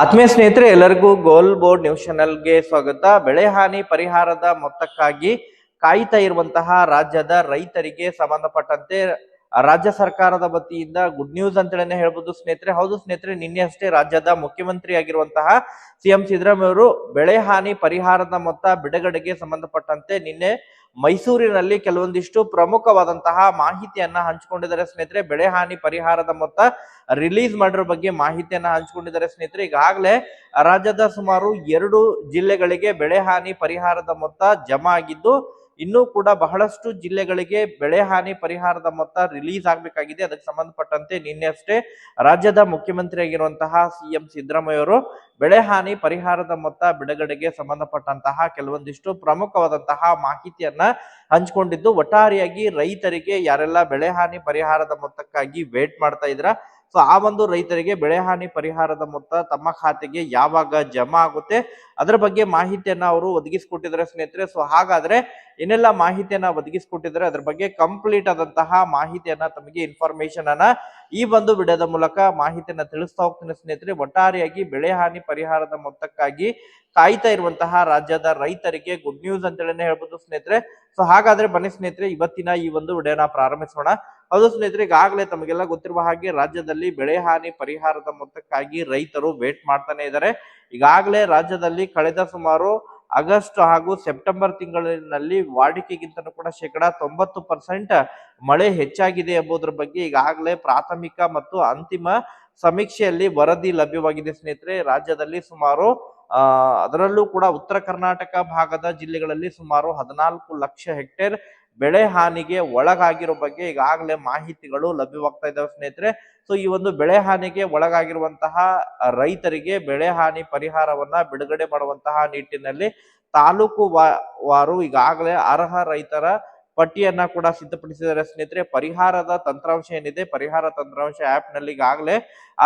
ಆತ್ಮೀಯ ಸ್ನೇಹಿತರೆ, ಎಲ್ಲರಿಗೂ ಗೋಲ್ ಬೋರ್ಡ್ ನ್ಯೂಸ್ ಚಾನೆಲ್ಗೆ ಸ್ವಾಗತ. ಬೆಳೆ ಹಾನಿ ಪರಿಹಾರದ ಮೊತ್ತಕ್ಕಾಗಿ ಕಾಯ್ತಾ ಇರುವಂತಹ ರಾಜ್ಯದ ರೈತರಿಗೆ ಸಂಬಂಧಪಟ್ಟಂತೆ ರಾಜ್ಯ ಸರ್ಕಾರದ ವತಿಯಿಂದ ಗುಡ್ ನ್ಯೂಸ್ ಅಂತೇಳಿ ಹೇಳ್ಬೋದು ಸ್ನೇಹಿತರೆ. ಹೌದು ಸ್ನೇಹಿತರೆ, ನಿನ್ನೆ ಅಷ್ಟೇ ರಾಜ್ಯದ ಮುಖ್ಯಮಂತ್ರಿ ಆಗಿರುವಂತಹ ಸಿಎಂ ಸಿದ್ದರಾಮಯ್ಯ ಅವರು ಬೆಳೆ ಹಾನಿ ಪರಿಹಾರದ ಮೊತ್ತ ಬಿಡುಗಡೆಗೆ ಸಂಬಂಧಪಟ್ಟಂತೆ ನಿನ್ನೆ ಮೈಸೂರಿನಲ್ಲಿ ಕೆಲವೊಂದಿಷ್ಟು ಪ್ರಮುಖವಾದಂತಹ ಮಾಹಿತಿಯನ್ನ ಹಂಚಿಕೊಂಡಿದ್ದಾರೆ ಸ್ನೇಹಿತರೆ. ಬೆಳೆ ಹಾನಿ ಪರಿಹಾರದ ಮೊತ್ತ ರಿಲೀಸ್ ಮಾಡಿರೋ ಬಗ್ಗೆ ಮಾಹಿತಿಯನ್ನ ಹಂಚಿಕೊಂಡಿದ್ದಾರೆ ಸ್ನೇಹಿತರೆ. ಈಗಾಗಲೇ ರಾಜ್ಯದ ಸುಮಾರು ಎರಡು ಜಿಲ್ಲೆಗಳಿಗೆ ಬೆಳೆ ಹಾನಿ ಪರಿಹಾರದ ಮೊತ್ತ ಜಮಾ ಆಗಿದ್ದು ಇನ್ನೂ ಕೂಡ ಬಹಳಷ್ಟು ಜಿಲ್ಲೆಗಳಿಗೆ ಬೆಳೆ ಹಾನಿ ಪರಿಹಾರದ ಮೊತ್ತ ರಿಲೀಸ್ ಆಗಬೇಕಾಗಿದೆ. ಅದಕ್ಕೆ ಸಂಬಂಧಪಟ್ಟಂತೆ ನಿನ್ನೆ ಅಷ್ಟೇ ರಾಜ್ಯದ ಮುಖ್ಯಮಂತ್ರಿ ಆಗಿರುವಂತಹ ಸಿಎಂ ಸಿದ್ದರಾಮಯ್ಯ ಅವರು ಬೆಳೆ ಹಾನಿ ಪರಿಹಾರದ ಮೊತ್ತ ಬಿಡುಗಡೆಗೆ ಸಂಬಂಧಪಟ್ಟಂತಹ ಕೆಲವೊಂದಿಷ್ಟು ಪ್ರಮುಖವಾದಂತಹ ಮಾಹಿತಿಯನ್ನ ಹಂಚಿಕೊಂಡಿದ್ದು, ಒಟ್ಟಾರೆಯಾಗಿ ರೈತರಿಗೆ ಯಾರೆಲ್ಲ ಬೆಳೆ ಹಾನಿ ಪರಿಹಾರದ ಮೊತ್ತಕ್ಕಾಗಿ ವೇಟ್ ಮಾಡ್ತಾ ಇದ್ರ, ಸೊ ಆ ಒಂದು ರೈತರಿಗೆ ಬೆಳೆ ಹಾನಿ ಪರಿಹಾರದ ಮೊತ್ತ ತಮ್ಮ ಖಾತೆಗೆ ಯಾವಾಗ ಜಮಾ ಆಗುತ್ತೆ ಅದರ ಬಗ್ಗೆ ಮಾಹಿತಿಯನ್ನ ಅವರು ಒದಗಿಸಿಕೊಟ್ಟಿದ್ದಾರೆ ಸ್ನೇಹಿತರೆ. ಸೊ ಹಾಗಾದ್ರೆ ಏನೆಲ್ಲ ಮಾಹಿತಿಯನ್ನ ಒದಗಿಸಿಕೊಟ್ಟಿದ್ದಾರೆ. ಅದ್ರ ಬಗ್ಗೆ ಕಂಪ್ಲೀಟ್ ಆದಂತಹ ಮಾಹಿತಿಯನ್ನ, ತಮಗೆ ಇನ್ಫಾರ್ಮೇಶನ್ ಅನ್ನ ಈ ಒಂದು ವಿಡಿಯೋದ ಮೂಲಕ ಮಾಹಿತಿಯನ್ನ ತಿಳಿಸ್ತಾ ಹೋಗ್ತೀನಿ ಸ್ನೇಹಿತರೆ. ಒಟ್ಟಾರೆಯಾಗಿ ಬೆಳೆ ಹಾನಿ ಪರಿಹಾರದ ಮೊತ್ತಕ್ಕಾಗಿ ಕಾಯ್ತಾ ಇರುವಂತಹ ರಾಜ್ಯದ ರೈತರಿಗೆ ಗುಡ್ ನ್ಯೂಸ್ ಅಂತೇಳಿ ಹೇಳ್ಬೋದು ಸ್ನೇಹಿತರೆ. ಸೊ ಹಾಗಾದ್ರೆ ಬನ್ನಿ ಸ್ನೇಹಿತರೆ, ಇವತ್ತಿನ ಈ ಒಂದು ವಿಡಿಯೋನ ಪ್ರಾರಂಭಿಸೋಣ. ಹೌದು ಸ್ನೇಹಿತರೆ, ಈಗಾಗಲೇ ತಮಗೆಲ್ಲ ಗೊತ್ತಿರುವ ಹಾಗೆ ರಾಜ್ಯದಲ್ಲಿ ಬೆಳೆ ಹಾನಿ ಪರಿಹಾರದ ಮೊತ್ತಕ್ಕಾಗಿ ರೈತರು ವೇಟ್ ಮಾಡ್ತಾನೆ ಇದ್ದಾರೆ. ಈಗಾಗಲೇ ರಾಜ್ಯದಲ್ಲಿ ಕಳೆದ ಸುಮಾರು ಆಗಸ್ಟ್ ಹಾಗೂ ಸೆಪ್ಟೆಂಬರ್ ತಿಂಗಳಿನಲ್ಲಿ ವಾಡಿಕೆಗಿಂತಲೂ ಕೂಡ ಶೇಕಡ ತೊಂಬತ್ತು ಪರ್ಸೆಂಟ್ ಮಳೆ ಹೆಚ್ಚಾಗಿದೆ ಎಂಬುದರ ಬಗ್ಗೆ ಈಗಾಗಲೇ ಪ್ರಾಥಮಿಕ ಮತ್ತು ಅಂತಿಮ ಸಮೀಕ್ಷೆಯಲ್ಲಿ ವರದಿ ಲಭ್ಯವಾಗಿದೆ ಸ್ನೇಹಿತರೆ. ರಾಜ್ಯದಲ್ಲಿ ಸುಮಾರು ಅದರಲ್ಲೂ ಕೂಡ ಉತ್ತರ ಕರ್ನಾಟಕ ಭಾಗದ ಜಿಲ್ಲೆಗಳಲ್ಲಿ ಸುಮಾರು ಹದಿನಾಲ್ಕು ಲಕ್ಷ ಹೆಕ್ಟೇರ್ ಬೆಳೆ ಹಾನಿಗೆ ಒಳಗಾಗಿರೋ ಬಗ್ಗೆ ಈಗಾಗಲೇ ಮಾಹಿತಿಗಳು ಲಭ್ಯವಾಗ್ತಾ ಇದ್ದಾವೆ ಸ್ನೇಹಿತರೆ. ಸೊ ಈ ಒಂದು ಬೆಳೆ ಹಾನಿಗೆ ಒಳಗಾಗಿರುವಂತಹ ರೈತರಿಗೆ ಬೆಳೆ ಹಾನಿ ಪರಿಹಾರವನ್ನ ಬಿಡುಗಡೆ ಮಾಡುವಂತಹ ನಿಟ್ಟಿನಲ್ಲಿ ತಾಲೂಕು ವಾರು ಈಗಾಗಲೇ ಅರ್ಹ ರೈತರ ಪಟ್ಟಿಯನ್ನ ಕೂಡ ಸಿದ್ಧಪಡಿಸಿದ್ದಾರೆ ಸ್ನೇಹಿತರೆ. ಪರಿಹಾರದ ತಂತ್ರಾಂಶ ಏನಿದೆ? ಪರಿಹಾರ ತಂತ್ರಾಂಶ ಆಪ್ನಲ್ಲಿ ಈಗಾಗಲೇ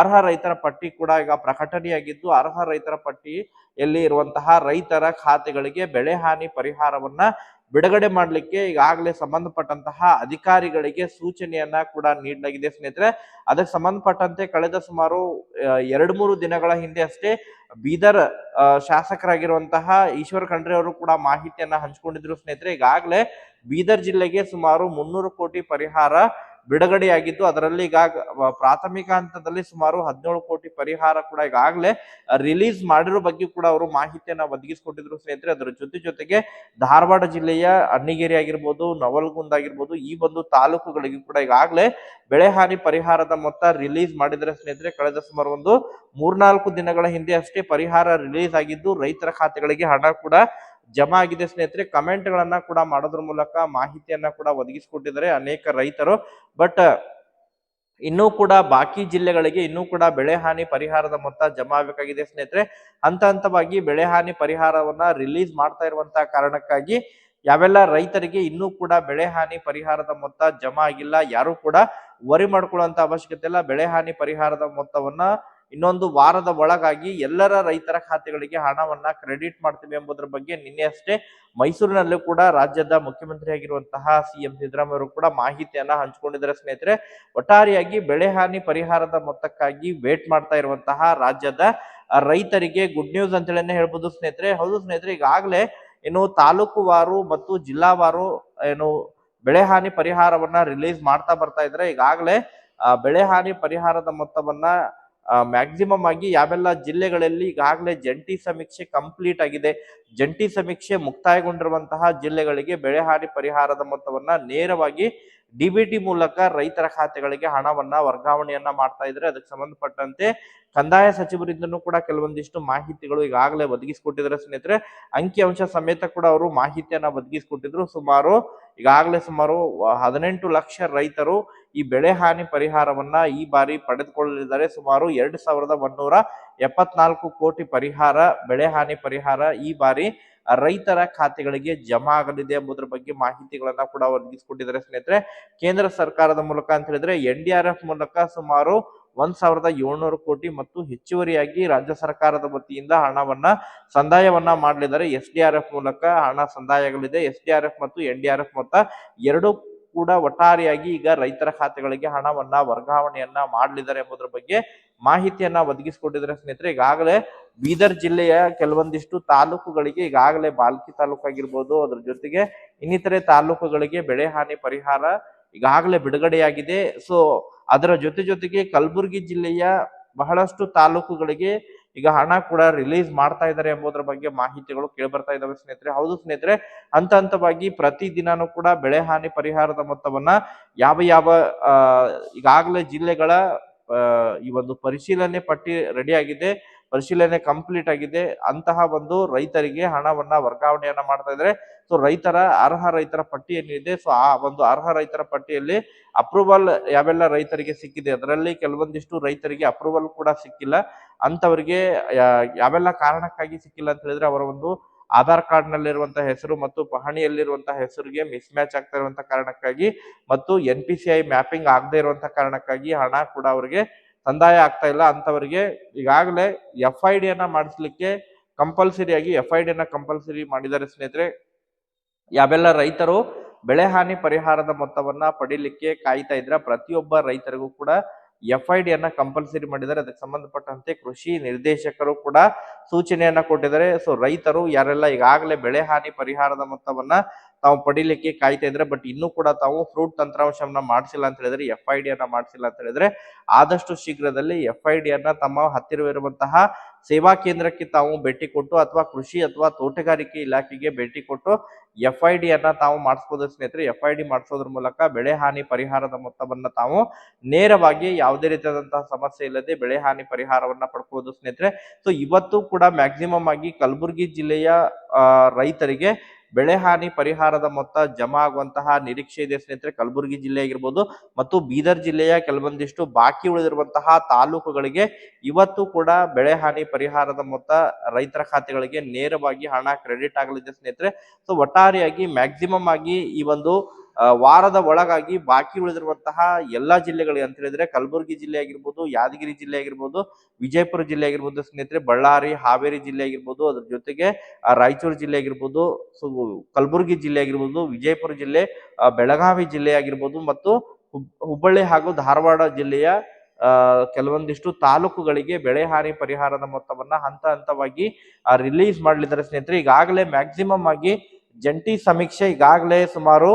ಅರ್ಹ ರೈತರ ಪಟ್ಟಿ ಕೂಡ ಈಗ ಪ್ರಕಟಣೆಯಾಗಿದ್ದು, ಅರ್ಹ ರೈತರ ಪಟ್ಟಿಯಲ್ಲಿ ಇರುವಂತಹ ರೈತರ ಖಾತೆಗಳಿಗೆ ಬೆಳೆ ಹಾನಿ ಪರಿಹಾರವನ್ನ ಬಿಡುಗಡೆ ಮಾಡಲಿಕ್ಕೆ ಈಗಾಗಲೇ ಸಂಬಂಧಪಟ್ಟಂತಹ ಅಧಿಕಾರಿಗಳಿಗೆ ಸೂಚನೆಯನ್ನ ಕೂಡ ನೀಡಲಾಗಿದೆ ಸ್ನೇಹಿತರೆ. ಅದಕ್ಕೆ ಸಂಬಂಧಪಟ್ಟಂತೆ ಕಳೆದ ಸುಮಾರು ಎರಡು ಮೂರು ದಿನಗಳ ಹಿಂದೆ ಅಷ್ಟೇ ಬೀದರ್ ಶಾಸಕರಾಗಿರುವಂತಹ ಈಶ್ವರ್ ಖಂಡ್ರೆ ಅವರು ಕೂಡ ಮಾಹಿತಿಯನ್ನ ಹಂಚಿಕೊಂಡಿದ್ರು ಸ್ನೇಹಿತರೆ. ಈಗಾಗಲೇ ಬೀದರ್ ಜಿಲ್ಲೆಗೆ ಸುಮಾರು ಮುನ್ನೂರು ಕೋಟಿ ಪರಿಹಾರ ಬಿಡುಗಡೆಯಾಗಿದ್ದು, ಅದರಲ್ಲಿ ಈಗ ಪ್ರಾಥಮಿಕ ಹಂತದಲ್ಲಿ ಸುಮಾರು ಹದಿನೇಳು ಕೋಟಿ ಪರಿಹಾರ ಕೂಡ ಈಗಾಗಲೇ ರಿಲೀಸ್ ಮಾಡಿರೋ ಬಗ್ಗೆ ಕೂಡ ಅವರು ಮಾಹಿತಿಯನ್ನು ಒದಗಿಸಿಕೊಟ್ಟಿದ್ರು ಸ್ನೇಹಿತರೆ. ಅದರ ಜೊತೆ ಜೊತೆಗೆ ಧಾರವಾಡ ಜಿಲ್ಲೆಯ ಅಣ್ಣಿಗೇರಿ ಆಗಿರ್ಬೋದು, ನವಲ್ಗುಂದ್ ಆಗಿರ್ಬೋದು, ಈ ಒಂದು ತಾಲೂಕುಗಳಿಗೆ ಕೂಡ ಈಗಾಗಲೇ ಬೆಳೆ ಹಾನಿ ಪರಿಹಾರದ ಮೊತ್ತ ರಿಲೀಸ್ ಮಾಡಿದರೆ ಸ್ನೇಹಿತರೆ. ಕಳೆದ ಸುಮಾರು ಒಂದು ಮೂರ್ನಾಲ್ಕು ದಿನಗಳ ಹಿಂದೆ ಅಷ್ಟೇ ಪರಿಹಾರ ರಿಲೀಸ್ ಆಗಿದ್ದು, ರೈತರ ಖಾತೆಗಳಿಗೆ ಹಣ ಕೂಡ ಜಮಾ ಆಗಿದೆ ಸ್ನೇಹಿತರೆ ಕಮೆಂಟ್ ಗಳನ್ನ ಕೂಡ ಮಾಡೋದ್ರ ಮೂಲಕ ಮಾಹಿತಿಯನ್ನ ಕೂಡ ಒದಗಿಸಿಕೊಟ್ಟಿದ್ದಾರೆ ಅನೇಕ ರೈತರು. ಬಟ್, ಇನ್ನೂ ಕೂಡ ಬಾಕಿ ಜಿಲ್ಲೆಗಳಿಗೆ ಇನ್ನೂ ಕೂಡ ಬೆಳೆ ಹಾನಿ ಪರಿಹಾರದ ಮೊತ್ತ ಜಮಾ ಆಗಬೇಕಾಗಿದೆ ಸ್ನೇಹಿತರೆ. ಹಂತ ಹಂತವಾಗಿ ಬೆಳೆ ಹಾನಿ ಪರಿಹಾರವನ್ನ ರಿಲೀಸ್ ಮಾಡ್ತಾ ಇರುವಂತಹ ಕಾರಣಕ್ಕಾಗಿ ಯಾವೆಲ್ಲ ರೈತರಿಗೆ ಇನ್ನೂ ಕೂಡ ಬೆಳೆ ಹಾನಿ ಪರಿಹಾರದ ಮೊತ್ತ ಜಮಾ ಆಗಿಲ್ಲ, ಯಾರು ಕೂಡ ವರಿ ಮಾಡ್ಕೊಳ್ಳುವಂತ ಅವಶ್ಯಕತೆ ಇಲ್ಲ. ಬೆಳೆ ಹಾನಿ ಪರಿಹಾರದ ಮೊತ್ತವನ್ನ ಇನ್ನೊಂದು ವಾರದ ಒಳಗಾಗಿ ಎಲ್ಲರ ರೈತರ ಖಾತೆಗಳಿಗೆ ಹಣವನ್ನ ಕ್ರೆಡಿಟ್ ಮಾಡ್ತೀವಿ ಎಂಬುದರ ಬಗ್ಗೆ ನಿನ್ನೆ ಅಷ್ಟೇ ಮೈಸೂರಿನಲ್ಲೂ ಕೂಡ ರಾಜ್ಯದ ಮುಖ್ಯಮಂತ್ರಿ ಆಗಿರುವಂತಹ ಸಿಎಂ ಸಿದ್ದರಾಮಯ್ಯ ಕೂಡ ಮಾಹಿತಿಯನ್ನ ಹಂಚಿಕೊಂಡಿದ್ದಾರೆ. ಸ್ನೇಹಿತರೆ, ಒಟ್ಟಾರೆಯಾಗಿ ಬೆಳೆ ಹಾನಿ ಪರಿಹಾರದ ಮೊತ್ತಕ್ಕಾಗಿ ವೇಟ್ ಮಾಡ್ತಾ ಇರುವಂತಹ ರಾಜ್ಯದ ರೈತರಿಗೆ ಗುಡ್ ನ್ಯೂಸ್ ಅಂತೇಳಿ ಹೇಳ್ಬೋದು ಸ್ನೇಹಿತರೆ. ಹೌದು ಸ್ನೇಹಿತರೆ, ಈಗಾಗಲೇ ಏನು ತಾಲೂಕುವಾರು ಮತ್ತು ಜಿಲ್ಲಾವಾರು ಏನು ಬೆಳೆ ಹಾನಿ ಪರಿಹಾರವನ್ನ ರಿಲೀಸ್ ಮಾಡ್ತಾ ಬರ್ತಾ ಇದ್ರೆ ಈಗಾಗಲೇ ಬೆಳೆ ಹಾನಿ ಪರಿಹಾರದ ಮೊತ್ತವನ್ನ ಮ್ಯಾಕ್ಸಿಮಮ್ ಆಗಿ ಯಾವೆಲ್ಲ ಜಿಲ್ಲೆಗಳಲ್ಲಿ ಈಗಾಗಲೇ ಜಂಟಿ ಸಮೀಕ್ಷೆ ಕಂಪ್ಲೀಟ್ ಆಗಿದೆ. ಜಂಟಿ ಸಮೀಕ್ಷೆ ಮುಕ್ತಾಯಗೊಂಡಿರುವಂತಹ ಜಿಲ್ಲೆಗಳಿಗೆ ಬೆಳೆ ಹಾನಿ ಪರಿಹಾರದ ಮೊತ್ತವನ್ನ ನೇರವಾಗಿ ಡಿಬಿಟಿ ಮೂಲಕ ರೈತರ ಖಾತೆಗಳಿಗೆ ಹಣವನ್ನ, ವರ್ಗಾವಣೆಯನ್ನ ಮಾಡ್ತಾ ಇದ್ರೆ ಅದಕ್ಕೆ ಸಂಬಂಧಪಟ್ಟಂತೆ ಕಂದಾಯ ಸಚಿವರಿಂದನೂ ಕೂಡ ಕೆಲವೊಂದಿಷ್ಟು ಮಾಹಿತಿಗಳು ಈಗಾಗಲೇ ಒದಗಿಸಿಕೊಟ್ಟಿದ್ದಾರೆ ಸ್ನೇಹಿತರೆ. ಅಂಕಿಅಂಶ ಸಮೇತ ಕೂಡ ಅವರು ಮಾಹಿತಿಯನ್ನ ಒದಗಿಸಿಕೊಟ್ಟಿದ್ರು. ಸುಮಾರು, ಈಗಾಗಲೇ ಸುಮಾರು ಹದಿನೆಂಟು ಲಕ್ಷ ರೈತರು ಈ ಬೆಳೆ ಹಾನಿ ಪರಿಹಾರವನ್ನ ಈ ಬಾರಿ ಪಡೆದುಕೊಳ್ಳಲಿದ್ದಾರೆ. ಸುಮಾರು ಎರಡು ಸಾವಿರದ ಒಂದೂರ ಎಪ್ಪತ್ನಾಲ್ಕು ಕೋಟಿ ಪರಿಹಾರ, ಬೆಳೆ ಹಾನಿ ಪರಿಹಾರ ಈ ಬಾರಿ ರೈತರ ಖಾತೆಗಳಿಗೆ ಜಮಾ ಆಗಲಿದೆ ಎಂಬುದರ ಬಗ್ಗೆ ಮಾಹಿತಿಗಳನ್ನ ಕೂಡ ಒದಗಿಸಿಕೊಟ್ಟಿದ್ದಾರೆ ಸ್ನೇಹಿತರೆ. ಕೇಂದ್ರ ಸರ್ಕಾರದ ಮೂಲಕ ಅಂತ ಹೇಳಿದ್ರೆ ಎನ್ ಡಿ ಆರ್ ಎಫ್ ಮೂಲಕ ಸುಮಾರು ಒಂದ್ ಸಾವಿರದ ಏಳ್ನೂರು ಕೋಟಿ ಮತ್ತು ಹೆಚ್ಚುವರಿಯಾಗಿ ರಾಜ್ಯ ಸರ್ಕಾರದ ವತಿಯಿಂದ ಹಣವನ್ನ, ಸಂದಾಯವನ್ನ ಮಾಡಲಿದ್ದಾರೆ. ಎಸ್ ಡಿ ಆರ್ ಎಫ್ ಮೂಲಕ ಹಣ ಸಂದಾಯ ಆಗಲಿದೆ. ಎಸ್ ಡಿ ಆರ್ ಎಫ್ ಮತ್ತು ಎನ್ ಡಿ ಆರ್ ಎಫ್ ಮೊತ್ತ ಎರಡು ಕೂಡ ಒಟ್ಟಾರೆಯಾಗಿ ಈಗ ರೈತರ ಖಾತೆಗಳಿಗೆ ಹಣವನ್ನ, ವರ್ಗಾವಣೆಯನ್ನ ಮಾಡಲಿದ್ದಾರೆ ಎಂಬುದರ ಬಗ್ಗೆ ಮಾಹಿತಿಯನ್ನ ಒದಗಿಸಿಕೊಟ್ಟಿದ್ದಾರೆ ಸ್ನೇಹಿತರೆ. ಈಗಾಗಲೇ ಬೀದರ್ ಜಿಲ್ಲೆಯ ಕೆಲವೊಂದಿಷ್ಟು ತಾಲೂಕುಗಳಿಗೆ ಈಗಾಗಲೇ ಬಾಲ್ಕಿ ತಾಲೂಕು ಆಗಿರ್ಬೋದು, ಅದ್ರ ಜೊತೆಗೆ ಇನ್ನಿತರೆ ತಾಲೂಕುಗಳಿಗೆ ಬೆಳೆ ಹಾನಿ ಪರಿಹಾರ ಈಗಾಗಲೇ ಬಿಡುಗಡೆಯಾಗಿದೆ. ಸೊ ಅದರ ಜೊತೆ ಜೊತೆಗೆ ಕಲಬುರಗಿ ಜಿಲ್ಲೆಯ ಬಹಳಷ್ಟು ತಾಲೂಕುಗಳಿಗೆ ಈಗ ಹಣ ಕೂಡ ರಿಲೀಸ್ ಮಾಡ್ತಾ ಇದ್ದಾರೆ ಎಂಬುದರ ಬಗ್ಗೆ ಮಾಹಿತಿಗಳು ಕೇಳಿ ಬರ್ತಾ ಇದಾವೆ ಸ್ನೇಹಿತರೆ. ಹೌದು ಸ್ನೇಹಿತರೆ, ಹಂತ ಹಂತವಾಗಿ ಪ್ರತಿ ದಿನಾನೂ ಕೂಡ ಬೆಳೆ ಹಾನಿ ಪರಿಹಾರದ ಮೊತ್ತವನ್ನ ಯಾವ ಯಾವ ಈಗಾಗಲೇ ಜಿಲ್ಲೆಗಳ ಈ ಒಂದು ಪರಿಶೀಲನೆ ಪಟ್ಟಿ ರೆಡಿ ಆಗಿದೆ. ಪರಿಶೀಲನೆ ಕಂಪ್ಲೀಟ್ ಆಗಿದೆ. ಅಂತಹ ಒಂದು ರೈತರಿಗೆ ಹಣವನ್ನ ವರ್ಗಾವಣೆಯನ್ನ ಮಾಡ್ತಾ ಇದ್ರೆ ಸೊ ರೈತರ ಅರ್ಹ ರೈತರ ಪಟ್ಟಿ ಏನಿದೆ ಸೊ ಆ ಒಂದು ಅರ್ಹ ರೈತರ ಪಟ್ಟಿಯಲ್ಲಿ ಅಪ್ರೂವಲ್ ಯಾವೆಲ್ಲ ರೈತರಿಗೆ ಸಿಕ್ಕಿದೆ, ಅದರಲ್ಲಿ ಕೆಲವೊಂದಿಷ್ಟು ರೈತರಿಗೆ ಅಪ್ರೂವಲ್ ಕೂಡ ಸಿಕ್ಕಿಲ್ಲ. ಅಂತವರಿಗೆ ಯಾವೆಲ್ಲ ಕಾರಣಕ್ಕಾಗಿ ಸಿಕ್ಕಿಲ್ಲ ಅಂತ ಹೇಳಿದ್ರೆ ಅವರ ಒಂದು ಆಧಾರ್ ಕಾರ್ಡ್ ನಲ್ಲಿರುವಂತಹ ಹೆಸರು ಮತ್ತು ಪಹಣಿಯಲ್ಲಿರುವಂತಹ ಹೆಸರಿಗೆ ಮಿಸ್ ಮ್ಯಾಚ್ ಆಗ್ತಾ ಇರುವಂತಹ ಕಾರಣಕ್ಕಾಗಿ ಮತ್ತು N P C I mapping ಆಗದೆ ಇರುವಂತಹ ಕಾರಣಕ್ಕಾಗಿ ಹಣ ಕೂಡ ಅವರಿಗೆ ಸಂದಾಯ ಆಗ್ತಾ ಇಲ್ಲ ಅಂತವರಿಗೆ ಈಗಾಗಲೇ ಎಫ್ ಐ ಡಿಯನ್ನ ಮಾಡಿಸ್ಲಿಕ್ಕೆ ಕಂಪಲ್ಸರಿ ಆಗಿ ಎಫ್ ಐ ಡಿಯನ್ನ ಕಂಪಲ್ಸರಿ ಮಾಡಿದ್ದಾರೆ ಸ್ನೇಹಿತರೆ. ಯಾವೆಲ್ಲ ರೈತರು ಬೆಳೆ ಹಾನಿ ಪರಿಹಾರದ ಮೊತ್ತವನ್ನ ಪಡಿಲಿಕ್ಕೆ ಕಾಯ್ತಾ ಇದ್ರ ಪ್ರತಿಯೊಬ್ಬ ರೈತರಿಗೂ ಕೂಡ ಎಫ್ ಐ ಡಿಯನ್ನ ಕಂಪಲ್ಸರಿ ಮಾಡಿದ್ದಾರೆ. ಅದಕ್ಕೆ ಸಂಬಂಧಪಟ್ಟಂತೆ ಕೃಷಿ ನಿರ್ದೇಶಕರು ಕೂಡ ಸೂಚನೆಯನ್ನ ಕೊಟ್ಟಿದ್ದಾರೆ. ಸೊ ರೈತರು ಯಾರೆಲ್ಲ ಈಗಾಗಲೇ ಬೆಳೆ ಹಾನಿ ಪರಿಹಾರದ ಮೊತ್ತವನ್ನ ತಾವು ಪಡಿಲಿಕ್ಕೆ ಕಾಯ್ತಾ ಇದ್ರೆ ಬಟ್ ಇನ್ನೂ ಕೂಡ ತಾವು ಫ್ರೂಟ್ ತಂತ್ರಾಂಶವನ್ನ ಮಾಡಿಸಿಲ್ಲ ಅಂತ ಹೇಳಿದ್ರೆ ಎಫ್ ಐ ಡಿಯನ್ನ ಮಾಡಿಸಿಲ್ಲ ಅಂತ ಹೇಳಿದ್ರೆ, ಆದಷ್ಟು ಶೀಘ್ರದಲ್ಲಿ ಎಫ್ ಐ ಡಿ ಅನ್ನ ತಮ್ಮ ಹತ್ತಿರವಿರುವಂತಹ ಸೇವಾ ಕೇಂದ್ರಕ್ಕೆ ತಾವು ಭೇಟಿ ಕೊಟ್ಟು ಅಥವಾ ಕೃಷಿ ಅಥವಾ ತೋಟಗಾರಿಕೆ ಇಲಾಖೆಗೆ ಭೇಟಿ ಕೊಟ್ಟು ಎಫ್ ಐ ಡಿ ಅನ್ನ ತಾವು ಮಾಡಿಸ್ಬೋದು ಸ್ನೇಹಿತರೆ. ಎಫ್ ಐ ಡಿ ಮಾಡಿಸೋದ್ರ ಮೂಲಕ ಬೆಳೆ ಹಾನಿ ಪರಿಹಾರದ ಮೊತ್ತವನ್ನ ತಾವು ನೇರವಾಗಿ ಯಾವುದೇ ರೀತಿಯಾದಂತಹ ಸಮಸ್ಯೆ ಇಲ್ಲದೆ ಬೆಳೆ ಹಾನಿ ಪರಿಹಾರವನ್ನ ಪಡ್ಕೋಬಹುದು ಸ್ನೇಹಿತರೆ. ಸೊ ಇವತ್ತು ಕೂಡ ಮ್ಯಾಕ್ಸಿಮಮ್ ಆಗಿ ಕಲಬುರಗಿ ಜಿಲ್ಲೆಯ ರೈತರಿಗೆ ಬೆಳೆ ಹಾನಿ ಪರಿಹಾರದ ಮೊತ್ತ ಜಮಾ ಆಗುವಂತಹ ನಿರೀಕ್ಷೆ ಇದೆ ಸ್ನೇಹಿತರೆ. ಕಲಬುರಗಿ ಜಿಲ್ಲೆ ಆಗಿರ್ಬೋದು ಮತ್ತು ಬೀದರ್ ಜಿಲ್ಲೆಯ ಕೆಲವೊಂದಿಷ್ಟು ಬಾಕಿ ಉಳಿದಿರುವಂತಹ ತಾಲೂಕುಗಳಿಗೆ ಇವತ್ತು ಕೂಡ ಬೆಳೆ ಹಾನಿ ಪರಿಹಾರದ ಮೊತ್ತ ರೈತರ ಖಾತೆಗಳಿಗೆ ನೇರವಾಗಿ ಹಣ ಕ್ರೆಡಿಟ್ ಆಗಲಿದೆ ಸ್ನೇಹಿತರೆ. ಸೊ ಒಟ್ಟಾರೆಯಾಗಿ ಮ್ಯಾಕ್ಸಿಮಮ್ ಆಗಿ ಈ ಒಂದು ವಾರದ ಒಳಗಾಗಿ ಬಾಕಿ ಉಳಿದಿರುವಂತಹ ಎಲ್ಲಾ ಜಿಲ್ಲೆಗಳಿಗೆ ಅಂತ ಹೇಳಿದ್ರೆ ಕಲಬುರಗಿ ಜಿಲ್ಲೆ ಆಗಿರ್ಬೋದು, ಯಾದಗಿರಿ ಜಿಲ್ಲೆ ಆಗಿರ್ಬೋದು, ವಿಜಯಪುರ ಜಿಲ್ಲೆ ಆಗಿರ್ಬೋದು ಸ್ನೇಹಿತರೆ, ಬಳ್ಳಾರಿ, ಹಾವೇರಿ ಜಿಲ್ಲೆ ಆಗಿರ್ಬೋದು, ಅದ್ರ ಜೊತೆಗೆ ರಾಯಚೂರು ಜಿಲ್ಲೆ ಆಗಿರ್ಬೋದು, ಸೊ, ಕಲಬುರಗಿ ಜಿಲ್ಲೆ ಆಗಿರ್ಬೋದು, ವಿಜಯಪುರ ಜಿಲ್ಲೆ ಬೆಳಗಾವಿ ಜಿಲ್ಲೆ ಆಗಿರ್ಬೋದು ಮತ್ತು ಹುಬ್- ಹುಬ್ಬಳ್ಳಿ ಹಾಗೂ ಧಾರವಾಡ ಜಿಲ್ಲೆಯ ಕೆಲವೊಂದಿಷ್ಟು ತಾಲೂಕುಗಳಿಗೆ ಬೆಳೆ ಹಾನಿ ಪರಿಹಾರದ ಮೊತ್ತವನ್ನ ಹಂತ ಹಂತವಾಗಿ ರಿಲೀಸ್ ಮಾಡಲಿದ್ದಾರೆ ಸ್ನೇಹಿತರೆ. ಈಗಾಗಲೇ ಮ್ಯಾಕ್ಸಿಮಮ್ ಆಗಿ ಜಂಟಿ ಸಮೀಕ್ಷೆ ಈಗಾಗಲೇ ಸುಮಾರು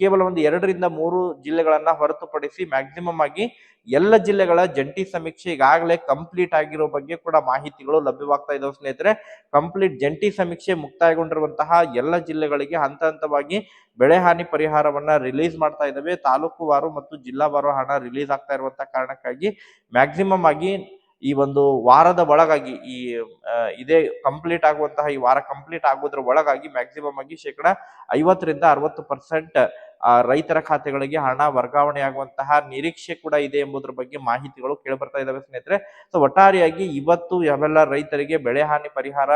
ಕೇವಲ ಒಂದು ಎರಡರಿಂದ ಮೂರು ಜಿಲ್ಲೆಗಳನ್ನ ಹೊರತುಪಡಿಸಿ ಮ್ಯಾಕ್ಸಿಮಮ್ ಆಗಿ ಎಲ್ಲ ಜಿಲ್ಲೆಗಳ ಜಂಟಿ ಸಮೀಕ್ಷೆ ಈಗಾಗಲೇ ಕಂಪ್ಲೀಟ್ ಆಗಿರೋ ಬಗ್ಗೆ ಕೂಡ ಮಾಹಿತಿಗಳು ಲಭ್ಯವಾಗ್ತಾ ಇದಾವೆ ಸ್ನೇಹಿತರೆ. ಕಂಪ್ಲೀಟ್ ಜಂಟಿ ಸಮೀಕ್ಷೆ ಮುಕ್ತಾಯಗೊಂಡಿರುವಂತಹ ಎಲ್ಲ ಜಿಲ್ಲೆಗಳಿಗೆ ಹಂತ ಹಂತವಾಗಿ ಬೆಳೆ ಹಾನಿ ಪರಿಹಾರವನ್ನ ರಿಲೀಸ್ ಮಾಡ್ತಾ ಇದ್ದಾವೆ ತಾಲೂಕುವಾರು ಮತ್ತು ಜಿಲ್ಲಾವಾರು ಹಣ ರಿಲೀಸ್ ಆಗ್ತಾ ಇರುವಂತಹ ಕಾರಣಕ್ಕಾಗಿ ಮ್ಯಾಕ್ಸಿಮಮ್ ಆಗಿ ಈ ಒಂದು ವಾರದ ಒಳಗಾಗಿ ಈ ಇದೇ ಕಂಪ್ಲೀಟ್ ಆಗುವಂತಹ ಈ ವಾರ ಕಂಪ್ಲೀಟ್ ಆಗೋದ್ರ ಒಳಗಾಗಿ ಮ್ಯಾಕ್ಸಿಮಮ್ ಆಗಿ ಶೇಕಡ ಐವತ್ತರಿಂದ ಅರವತ್ತು ಪರ್ಸೆಂಟ್ ರೈತರ ಖಾತೆಗಳಿಗೆ ಹಣ ವರ್ಗಾವಣೆ ಆಗುವಂತಹ ನಿರೀಕ್ಷೆ ಕೂಡ ಇದೆ ಎಂಬುದರ ಬಗ್ಗೆ ಮಾಹಿತಿಗಳು ಕೇಳಿ ಬರ್ತಾ ಇದಾವೆ ಸ್ನೇಹಿತರೆ. ಸೊ ಒಟ್ಟಾರೆಯಾಗಿ ಇವತ್ತು ಯಾವೆಲ್ಲ ರೈತರಿಗೆ ಬೆಳೆ ಹಾನಿ ಪರಿಹಾರ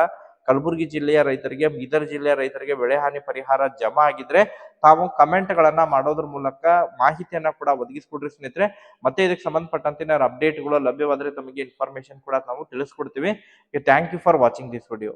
ಕಲಬುರಗಿ ಜಿಲ್ಲೆಯ ರೈತರಿಗೆ, ಬೀದರ್ ಜಿಲ್ಲೆಯ ರೈತರಿಗೆ ಬೆಳೆ ಹಾನಿ ಪರಿಹಾರ ಜಮಾ ಆಗಿದ್ರೆ ತಾವು ಕಮೆಂಟ್ ಗಳನ್ನ ಮಾಡೋದ್ರ ಮೂಲಕ ಮಾಹಿತಿಯನ್ನ ಕೂಡ ಒದಗಿಸ್ಕೊಡ್ರಿ ಸ್ನೇಹಿತರೆ. ಮತ್ತೆ ಇದಕ್ಕೆ ಸಂಬಂಧಪಟ್ಟಂತೆ ಅಪ್ಡೇಟ್ ಅಪ್ಡೇಟ್ಗಳು ಲಭ್ಯವಾದ್ರೆ ತಮಗೆ ಇನ್ಫಾರ್ಮೇಶನ್ ಕೂಡ ನಾವು ತಿಳಿಸ್ಕೊಡ್ತೀವಿ. Thank you for watching this video